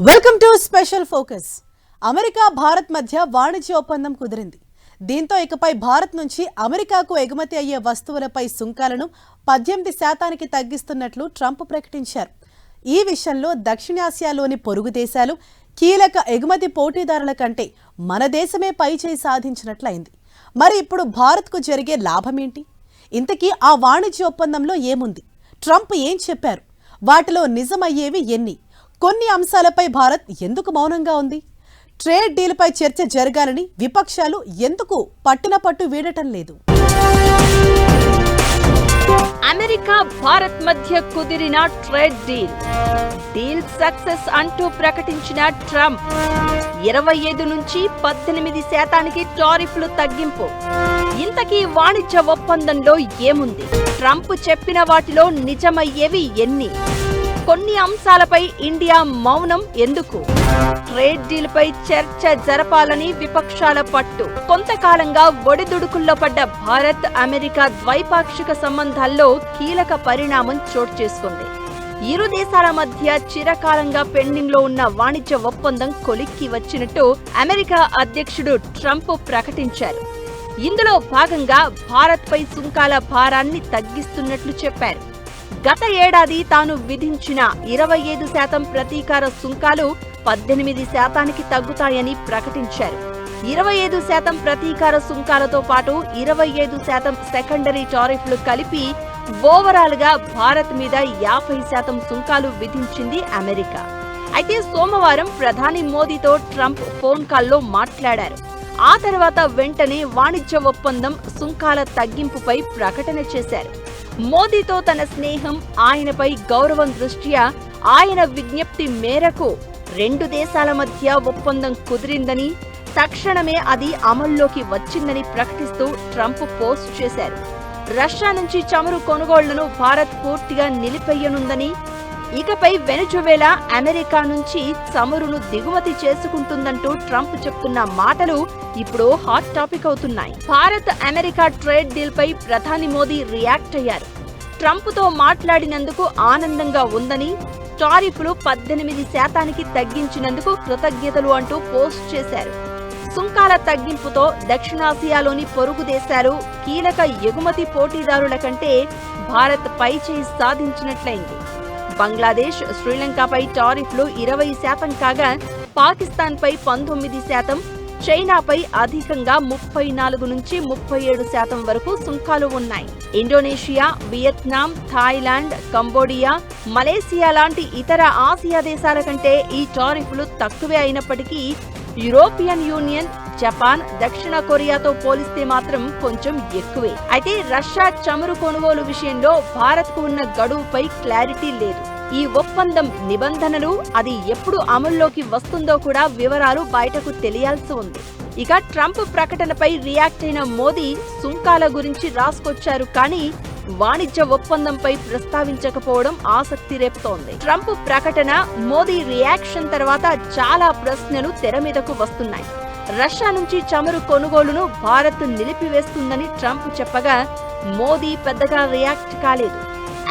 Welcome to special focus. America Bharat మధ్య వాణిజ్య ఒప్పందం కుదిరింది. దీంతో ఇకపై భారత్ నుంచి అమెరికాకు ఎగుమతి అయ్యే వస్తువులపై సుంకాలను పద్దెనిమిది శాతానికి తగ్గిస్తున్నట్లు ట్రంప్ ప్రకటించారు. ఈ విషయంలో దక్షిణాసియాలోని పొరుగు దేశాలు కీలక ఎగుమతి పోటీదారుల కంటే మన దేశమే పైచేయి సాధించినట్లయింది. మరి ఇప్పుడు భారత్కు జరిగే లాభమేంటి? ఇంతకీ ఆ వాణిజ్య ఒప్పందంలో ఏముంది? ట్రంప్ ఏం చెప్పారు? వాటిలో నిజమయ్యేవి ఎన్ని? కొన్ని అంశాలపై భారత్ ఎందుకు మౌనంగా ఉంది? ట్రేడ్ డీల్పై చర్చ జరగాలని విపక్షాలు ఎందుకు పట్టిన పట్టు వీడటం లేదు? అమెరికా భారత్ మధ్య కుదిరిన ట్రేడ్ డీల్. డీల్ సక్సెస్ అంటూ ప్రకటించిన ట్రంప్. ఇరవై ఐదు నుంచి పద్దెనిమిది శాతానికి టారిఫ్లు తగ్గింపు. ఇంతకీ వాణిజ్య ఒప్పందంలో ఏముంది? ట్రంప్ చెప్పిన వాటిలో నిజమయ్యేవి ఎన్ని? కొన్ని అంశాలపై ఇండియా మౌనం ఎందుకు? ట్రేడ్ డీల్ పై చర్చ జరపాలని విపక్షాల పట్టు. కొంతకాలంగా ఒడిదుడుకుల్లో పడ్డ భారత్ అమెరికా ద్వైపాక్షిక సంబంధాల్లో కీలక పరిణామం చోటు చేసుకుంది. ఇరు దేశాల మధ్య చిరకాలంగా పెండింగ్లో ఉన్న వాణిజ్య ఒప్పందం కొలిక్కి వచ్చినట్టు అమెరికా అధ్యక్షుడు ట్రంప్ ప్రకటించారు. ఇందులో భాగంగా భారత్పై సుంకాల భారాన్ని తగ్గిస్తున్నట్లు చెప్పారు. గత ఏడాది తాను విధించిన ఇరవై ఐదు శాతం ప్రతీకార సుంకాలు పద్దెనిమిది శాతానికి తగ్గుతాయని ప్రకటించారు. ఇరవై ఐదు శాతం ప్రతీకార సుంకాలతో పాటు ఇరవై ఐదు శాతం సెకండరీ టారిఫ్లు కలిపి ఓవరాల్గా భారత్ మీద యాభై శాతం సుంకాలు విధించింది అమెరికా. అయితే సోమవారం ప్రధాని మోదీతో ట్రంప్ ఫోన్ కాల్లో మాట్లాడారు. ఆ తర్వాత వెంటనే వాణిజ్య ఒప్పందం సుంకాల తగ్గింపుపై ప్రకటన చేశారు. మోదీతో తన స్నేహం ఆయనపై గౌరవం దృష్ట్యా ఆయన విజ్ఞప్తి మేరకు రెండు దేశాల మధ్య ఒప్పందం కుదిరిందని తక్షణమే అది అమల్లోకి వచ్చిందని ప్రకటిస్తూ ట్రంప్ పోస్ట్ చేశారు. రష్యా నుంచి చమురు కొనుగోళ్ళను భారత్ పూర్తిగా నిలిపెయ్యనుందని ఇకపై వెనుజువేలా అమెరికా నుంచి చమురును దిగుమతి చేసుకుంటుందంటూ ట్రంప్ చెప్తున్న మాటలు ఇప్పుడు హాట్ టాపిక్ అవుతున్నాయి. భారత్ అమెరికా ట్రేడ్ డీల్ పై ప్రధాని మోదీ రియాక్ట్ అయ్యారు. ట్రంప్తో మాట్లాడినందుకు ఆనందంగా ఉందని టారిఫ్లు పద్దెనిమిది శాతానికి తగ్గించినందుకు కృతజ్ఞతలు అంటూ పోస్ట్ చేశారు. సుంకాల తగ్గింపుతో దక్షిణాసియాలోని పొరుగు దేశాలు కీలక ఎగుమతి పోటీదారుల కంటే భారత్ పైచేయి సాధించినట్లయింది. బంగ్లాదేశ్ శ్రీలంకపై టారిఫ్లు ఇరవై శాతం కాగా పాకిస్తాన్పై పంతొమ్మిది శాతం చైనాపై అధికంగా ముప్పై నాలుగు నుంచి ముప్పై ఏడు శాతం వరకు సుంకాలు ఉన్నాయి. Indonesia Vietnam Thailand Cambodia Malaysia లాంటి ఇతర ఆసియా దేశాల కంటే ఈ టారిఫ్లు తక్కువే అయినప్పటికీ యూరోపియన్ యూనియన్ జపాన్ దక్షిణ కొరియాతో పోలిస్తే మాత్రం కొంచెం ఎక్కువే. అయితే రష్యా చమురు కొనుగోలు విషయంలో భారత్కు ఉన్న గడువుపై క్లారిటీ లేదు. ఈ ఒప్పందం నిబంధనలు అది ఎప్పుడు అమల్లోకి వస్తుందో కూడా వివరాలు బయటకు తెలియాల్సి ఉంది. ఇక ట్రంప్ ప్రకటనపై రియాక్ట్ అయిన మోదీ సుంకాల గురించి రాసుకొచ్చారు కానీ వాణిజ్య ఒప్పందంపై ప్రస్తావించకపోవడం ఆసక్తి రేపుతోంది. ట్రంప్ ప్రకటన మోదీ రియాక్షన్ తర్వాత చాలా ప్రశ్నలు తెర మీదకు వస్తున్నాయి. రష్యా నుంచి చమురు కొనుగోలును భారత్ నిలిపివేస్తుందని ట్రంప్ చెప్పగా మోదీ పెద్దగా రియాక్ట్ కాలేదు.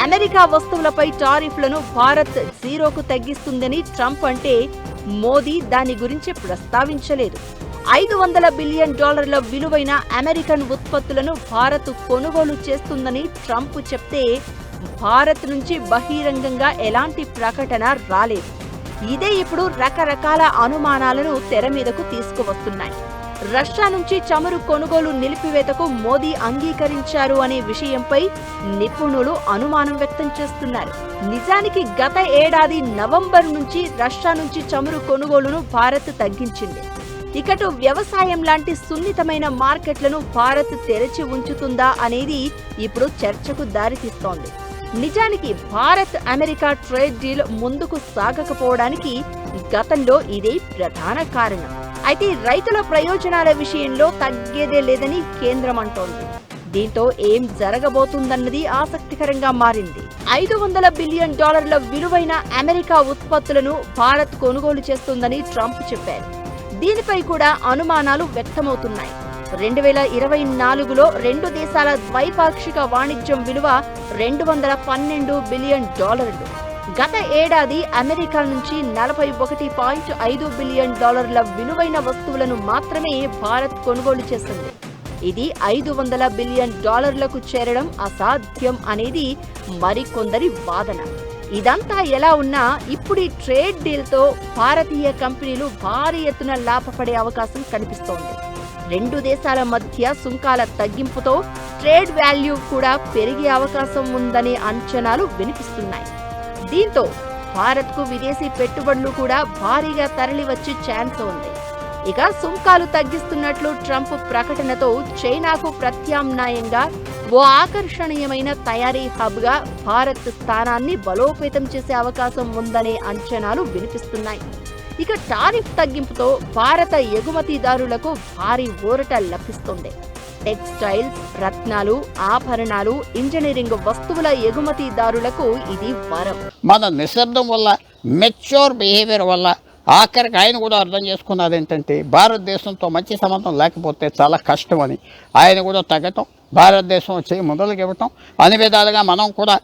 అమెరికా వస్తువులపై టారిఫ్లను భారత్ జీరోకు తగ్గిస్తుందని ట్రంప్ అంటే మోదీ దాని గురించి ప్రస్తావించలేదు. ఐదు వందల బిలియన్ డాలర్ల విలువైన అమెరికన్ ఉత్పత్తులను భారత్ కొనుగోలు చేస్తుందని ట్రంప్ చెప్తే భారత్ నుంచి బహిరంగంగా ఎలాంటి ప్రకటన రాలేదు. ఇదే ఇప్పుడు రకరకాల అనుమానాలను తెర మీదకు తీసుకువస్తున్నాయి. రష్యా నుంచి చమురు కొనుగోలు నిలిపివేతకు మోదీ అంగీకరించారు అనే విషయంపై నిపుణులు అనుమానం వ్యక్తం చేస్తున్నారు. నిజానికి గత ఏడాది నవంబర్ నుంచి రష్యా నుంచి చమురు కొనుగోలును భారత్ తగ్గించింది. ఇకటు వ్యవసాయం లాంటి సున్నితమైన మార్కెట్లను భారత్ తెరచి ఉంచుతుందా అనేది ఇప్పుడు చర్చకు దారితీస్తోంది. నిజానికి భారత్ అమెరికా ట్రేడ్ డీల్ ముందుకు సాగకపోవడానికి గతంలో ఇదే ప్రధాన కారణం. అయితే రైతుల ప్రయోజనాల విషయంలో తగ్గేదే లేదని కేంద్రం అంటోంది. దీంతో ఏం జరగబోతుందన్నది ఆసక్తికరంగా మారింది. ఐదు వందల బిలియన్ డాలర్ల విలువైన అమెరికా ఉత్పత్తులను భారత్ కొనుగోలు చేస్తుందని ట్రంప్ చెప్పారు. దీనిపై కూడా అనుమానాలు వ్యక్తమవుతున్నాయి. రెండు వేల ఇరవై నాలుగులో రెండు దేశాల ద్వైపాక్షిక వాణిజ్యం విలువ రెండు వందల పన్నెండు బిలియన్ డాలర్లు. గత ఏడాది అమెరికా నుంచి నలభై ఒకటి పాయింట్ ఐదు బిలియన్ డాలర్ల విలువైన వస్తువులను మాత్రమే భారత్ కొనుగోలు చేసింది. ఇది ఐదు వందల బిలియన్ డాలర్లకు చేరడం అసాధ్యం అనేది మరికొందరి వాదన. ఇదంతా ఎలా ఉన్నా ఇప్పుడు ఈ ట్రేడ్ డీల్తో భారతీయ కంపెనీలు భారీ ఎత్తున లాభపడే అవకాశం కనిపిస్తోంది. రెండు దేశాల మధ్య సుంకాల తగ్గింపుతో ట్రేడ్ వాల్యూ కూడా పెరిగే అవకాశం ఉందనే అంచనాలు వినిపిస్తున్నాయి. దీంతో భారత్కు విదేశీ పెట్టుబడులు కూడా భారీగా తరలివచ్చే ఛాన్స్ ఉంది. ఇక సుంకాలు తగ్గిస్తున్నట్లు ట్రంప్ ప్రకటనతో చైనాకు ప్రత్యామ్నాయంగా ఓ ఆకర్షణీయమైన తయారీ హబ్గా భారత్ స్థానాన్ని బలోపేతం చేసే అవకాశం ఉందనే అంచనాలు వినిపిస్తున్నాయి. ఇక టారిఫ్ తగ్గింపుతో భారత ఎగుమతిదారులకు భారీ ఊరట లభిస్తుంది. టెక్స్టైల్స్ రత్నాలు ఆభరణాలు ఇంజనీరింగ్ వస్తువుల ఎగుమతిదారులకు ఇది వరం. మన నిశ్శబ్దం వల్ల మెచ్యూర్ బిహేవియర్ వల్ల ఆఖరికి ఆయన కూడా అర్థం చేసుకున్నది ఏంటంటే భారతదేశంతో మంచి సంబంధం లేకపోతే చాలా కష్టమని ఆయన కూడా తగ్గటం భారతదేశం చేయి మొదలుకి ఇవ్వటం అన్ని విధాలుగా మనం కూడా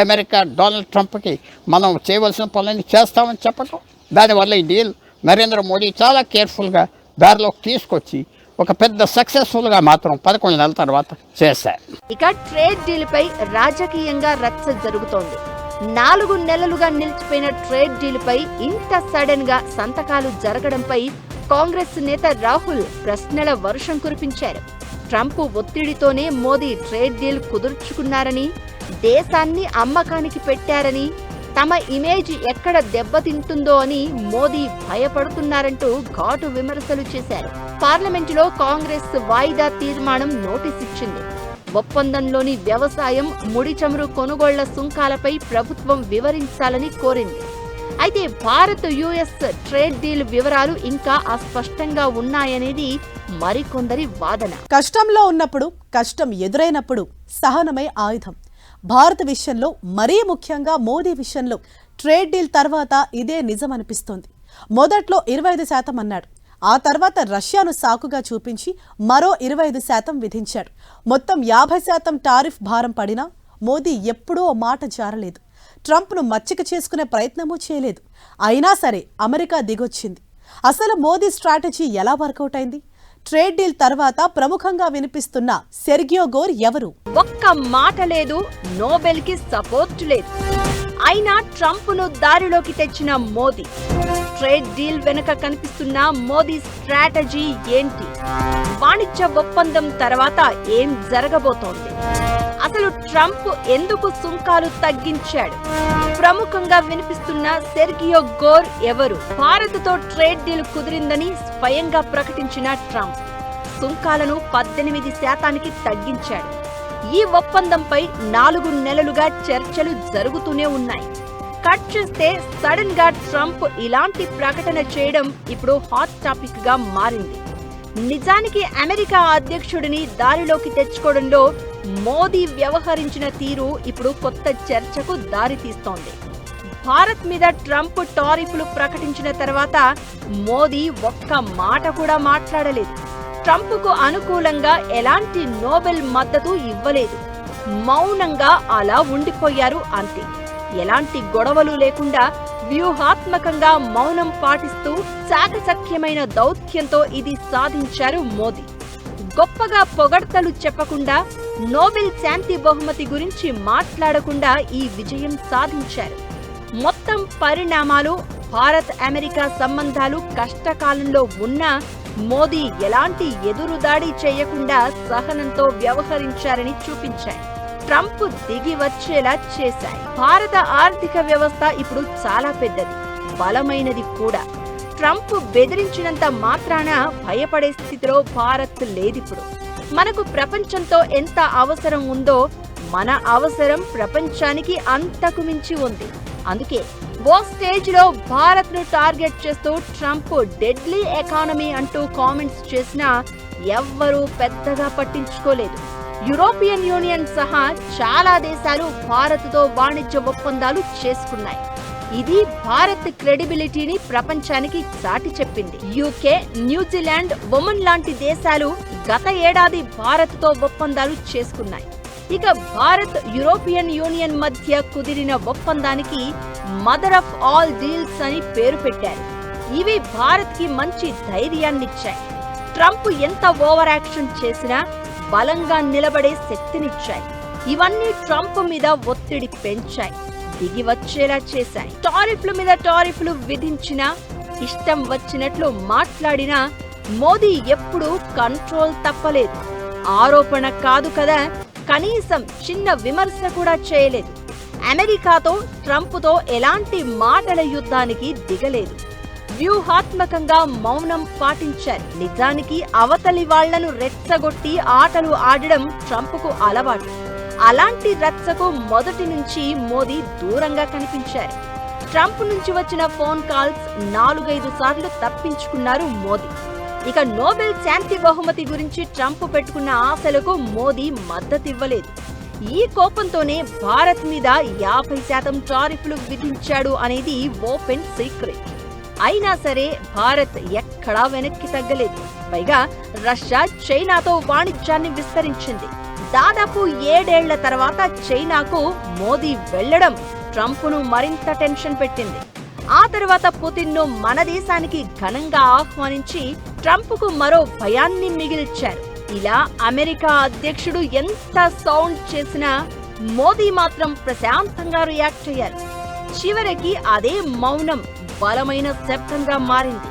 అమెరికా డొనాల్డ్ ట్రంప్కి మనం చేయవలసిన పనులన్నీ చేస్తామని చెప్పటం దానివల్ల ఈ డీల్ నరేంద్ర మోడీ చాలా కేర్ఫుల్గా దారిలోకి తీసుకొచ్చి ఒక పెద్ద సక్సెస్ఫుల్గా మాత్రం పదకొండు నెలల తర్వాత చేశారు. ఇక ట్రేడ్ డీల్ పై రాజకీయంగా రచ్చ జరుగుతోంది. నాలుగు నెలలుగా నిలిచిపోయిన ట్రేడ్ డీల్ పై ఇంత సడన్గా సంతకాలు జరగడంపై కాంగ్రెస్ నేత రాహుల్ ప్రశ్నల వర్షం కురిపించారు. ట్రంప్ ఒత్తిడితోనే మోదీ ట్రేడ్ డీల్ కుదుర్చుకున్నారని దేశాన్ని అమ్మకానికి పెట్టారని తమ ఇమేజ్ ఎక్కడ దెబ్బతింటుందో అని మోదీ భయపడుతున్నారంటూ ఘాటు విమర్శలు చేశారు. పార్లమెంటులో కాంగ్రెస్ వాయిదా తీర్మానం నోటీస్ ఇచ్చింది ఒప్పందంలోని వ్యవసాయం ముడి చమురు కొనుగోళ్ళ సుంకాలపై ప్రభుత్వం వివరించాలని కోరింది. అయితే భారత్ యుఎస్ ట్రేడ్ డీల్ వివరాలు ఇంకా అస్పష్టంగా ఉన్నాయనేది మరికొందరి వాదన. కష్టంలో ఉన్నప్పుడు కష్టం ఎదురైనప్పుడు సహనమే ఆయుధం. భారత్ విషయంలో మరీ ముఖ్యంగా మోదీ విషయంలో ట్రేడ్ డీల్ తర్వాత ఇదే నిజం అనిపిస్తోంది మొదట్లో ఇరవై ఐదు శాతం అన్నాడు. ఆ తర్వాత రష్యాను సాకుగా చూపించి మరో ఇరవై ఐదు శాతం విధించాడు. మొత్తం యాభై శాతం టారిఫ్ భారం పడినా మోదీ ఎప్పుడూ ఓ మాట జారలేదు. ట్రంప్ను మచ్చిక చేసుకునే ప్రయత్నమూ చేయలేదు. అయినా సరే అమెరికా దిగొచ్చింది. అసలు మోదీ స్ట్రాటజీ ఎలా వర్కౌట్ అయింది? ట్రేడ్ డీల్ తర్వాత ప్రముఖంగా వినిపిస్తున్న సెర్గియో గోర్ ఎవరు? ఒక్క మాట లేదు నోబెల్కి సపోర్ట్ లేదు. అయినా ట్రంప్ను దారిలోకి తెచ్చిన మోదీ. ట్రేడ్ డీల్ వెనుక కనిపిస్తున్న మోదీ స్ట్రాటజీ ఏంటి? వాణిజ్య ఒప్పందం తర్వాత ఏం జరగబోతోంది? అసలు ట్రంప్ ఎందుకు సుంకాలు తగ్గించాడు? ప్రముఖంగా వినిపిస్తున్న సెర్గియో గోర్ ఎవరు? భారత్తో ట్రేడ్ డీల్ కుదిరిందని స్వయంగా ప్రకటించిన ట్రంప్ సుంకాలను పద్దెనిమిది శాతానికి తగ్గించాడు. ఈ ఒప్పందంపై నాలుగు నెలలుగా చర్చలు జరుగుతూనే ఉన్నాయి. కట్ చేస్తే సడన్గా ట్రంప్ ఇలాంటి ప్రకటన చేయడం ఇప్పుడు హాట్ టాపిక్గా మారింది. నిజానికి అమెరికా అధ్యక్షుడిని దారిలోకి తెచ్చుకోవడంలో మోదీ వ్యవహరించిన తీరు ఇప్పుడు కొత్త చర్చకు దారితీస్తోంది భారత్ మీద ట్రంప్ టారిఫ్లు ప్రకటించిన తర్వాత మోదీ ఒక్క మాట కూడా మాట్లాడలేదు. ట్రంప్కు అనుకూలంగా ఎలాంటి నోబెల్ మద్దతు ఇవ్వలేదు. మౌనంగా అలా ఉండిపోయారు అంతే. ఎలాంటి గొడవలు లేకుండా వ్యూహాత్మకంగా మౌనం పాటిస్తూ చాకచక్యమైన దౌత్యంతో ఇది సాధించారు మోదీ. గొప్పగా పొగడ్తలు చెప్పకుండా నోబెల్ శాంతి బహుమతి గురించి మాట్లాడకుండా ఈ విజయం సాధించారు. మొత్తం పరిణామాలు భారత్ అమెరికా సంబంధాలు కష్టకాలంలో ఉన్నా మోదీ ఎలాంటి ఎదురుదాడి చేయకుండా సహనంతో వ్యవహరించారని చూపించాయి. ట్రంప్ దిగి వచ్చేలా చేశాయి. భారత ఆర్థిక వ్యవస్థ ఇప్పుడు చాలా పెద్దది బలమైనది కూడా. ట్రంప్ బెదిరించినంత మాత్రాన భయపడే స్థితిలో భారత్ లేదిప్పుడు. మనకు ప్రపంచంతో ఎంత అవసరం ఉందో మన అవసరం ప్రపంచానికి అంతకు మించి ఉంది. అందుకే ఓ స్టేజ్లో భారత్ను టార్గెట్ చేస్తూ ట్రంప్ డెడ్లీ ఎకానమీ అంటూ కామెంట్స్ చేసినా ఎవ్వరూ పెద్దగా పట్టించుకోలేదు. యూరోపియన్ యూనియన్ సహా చాలా దేశాలు భారత్తో వాణిజ్య ఒప్పందాలు చేసుకున్నాయి. ఇది భారత్ క్రెడిబిలిటీని ప్రపంచానికి చాటి చెప్పింది. యూకే న్యూజిలాండ్ ఒమన్ లాంటి దేశాలు గత ఏడాది భారత్తో ఒప్పందాలు చేసుకున్నాయి. ఇక భారత్ యూరోపియన్ యూనియన్ మధ్య కుదిరిన ఒప్పందానికి మదర్ ఆఫ్ ఆల్ డీల్స్ అని పేరు పెట్టారు. ఇవి భారత్కి మంచి ధైర్యాన్నిచ్చాయి. ట్రంప్ ఎంత ఓవర్ యాక్షన్ చేసినా బలంగా నిలబడే శక్తినిచ్చాయి. ఇవన్నీ ట్రంప్ మీద ఒత్తిడి పెంచాయి. దిగి వచ్చేలా చేశాయి. టారిఫ్ల మీద టారిఫ్లు విధించినా ఇష్టం వచ్చినట్లు మాట్లాడినా మోదీ ఎప్పుడూ కంట్రోల్ తప్పలేదు. ఆరోపణ కాదు కదా కనీసం చిన్న విమర్శ కూడా చేయలేదు. అమెరికాతో ట్రంప్తో ఎలాంటి మాటల యుద్ధానికి దిగలేదు. వ్యూహాత్మకంగా మౌనం పాటించారు. నిజానికి అవతలి వాళ్ళను రెచ్చగొట్టి ఆటలు ఆడడం ట్రంప్కు అలవాటు. అలాంటి రచ్చకు మొదటి నుంచి మోదీ దూరంగా కనిపించారు. ట్రంప్ నుంచి వచ్చిన ఫోన్ కాల్స్ నాలుగైదు సార్లు తప్పించుకున్నారు మోదీ. ఇక నోబెల్ శాంతి బహుమతి గురించి ట్రంప్ పెట్టుకున్న ఆశలకు మోదీ మద్దతివ్వలేదు. ఈ కోపంతోనే భారత్ మీద యాభై శాతం టారిఫ్లు విధించాడు అనేది ఓపెన్ సీక్రెట్. అయినా సరే భారత్ ఎక్కడా వెనక్కి తగ్గలేదు. పైగా రష్యా చైనాతో వాణిజ్యాన్ని విస్తరించింది. దాదాపు ఏడేళ్ళ తర్వాత చైనాకు మోదీ వెళ్ళడం ట్రంప్ను మరింత టెన్షన్ పెట్టింది. ఆ తర్వాత పుతిన్ను మన దేశానికి ఘనంగా ఆహ్వానించి ట్రంప్కు మరో భయాన్ని మిగిల్చారు ఇలా అమెరికా అధ్యక్షుడు ఎంత సౌండ్ చేసినా మోదీ మాత్రం ప్రశాంతంగా రియాక్ట్ అయ్యారు. చివరికి అదే మౌనం బలమైన శబ్దంగా మారింది.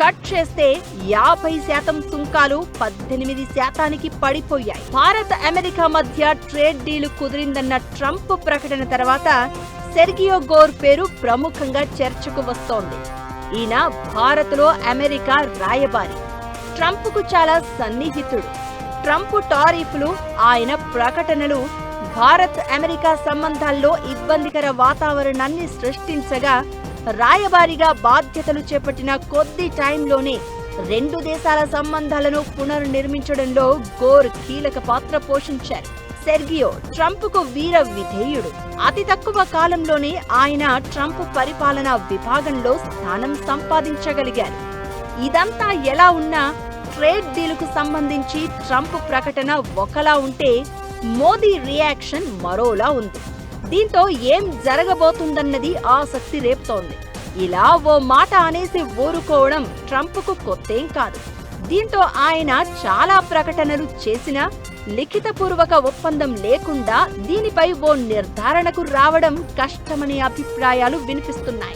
కట్ చేస్తే యాభై శాతం సుంకాలు పద్దెనిమిది శాతానికి పడిపోయాయి. భారత్ అమెరికా మధ్య ట్రేడ్ డీల్ కుదిరిందన్న ట్రంప్ ప్రకటన తర్వాత సెర్గియో గోర్ పేరు ప్రముఖంగా చర్చకు వస్తోంది. ఈయన భారత్లో అమెరికా రాయబారి. ట్రంప్కు చాలా సన్నిహితుడు. ట్రంప్ టారిఫ్లు ఆయన ప్రకటనలు భారత్ అమెరికా సంబంధాల్లో ఇబ్బందికర వాతావరణాన్ని సృష్టించగా రాయబారిగా బాధ్యతలు చేపట్టిన కొద్ది టైంలోనే రెండు దేశాల సంబంధాలను పునర్నిర్మించడంలో గోర్ కీలక పాత్ర పోషించారు. సెర్గియో ట్రంప్కు వీర విధేయుడు. అతి తక్కువ కాలంలోనే ఆయన ట్రంప్ పరిపాలనా విభాగంలో స్థానం సంపాదించగలిగారు. ఇదంతా ఎలా ఉన్నా ట్రేడ్ డీలుకు సంబంధించి ట్రంప్ ప్రకటన ఒకలా ఉంటే మోదీ రియాక్షన్ మరోలా ఉంది. దీంతో ఏం జరగబోతుందన్నది ఆసక్తి రేపుతోంది. ఇలా ఓ మాట అనేసి ఊరుకోవడం ట్రంప్కు కొత్తేం కాదు. దీంతో ఆయన చాలా ప్రకటనలు చేసినా లిఖితపూర్వక ఒప్పందం లేకుండా దీనిపై ఓ నిర్ధారణకు రావడం కష్టమనే అభిప్రాయాలు వినిపిస్తున్నాయి.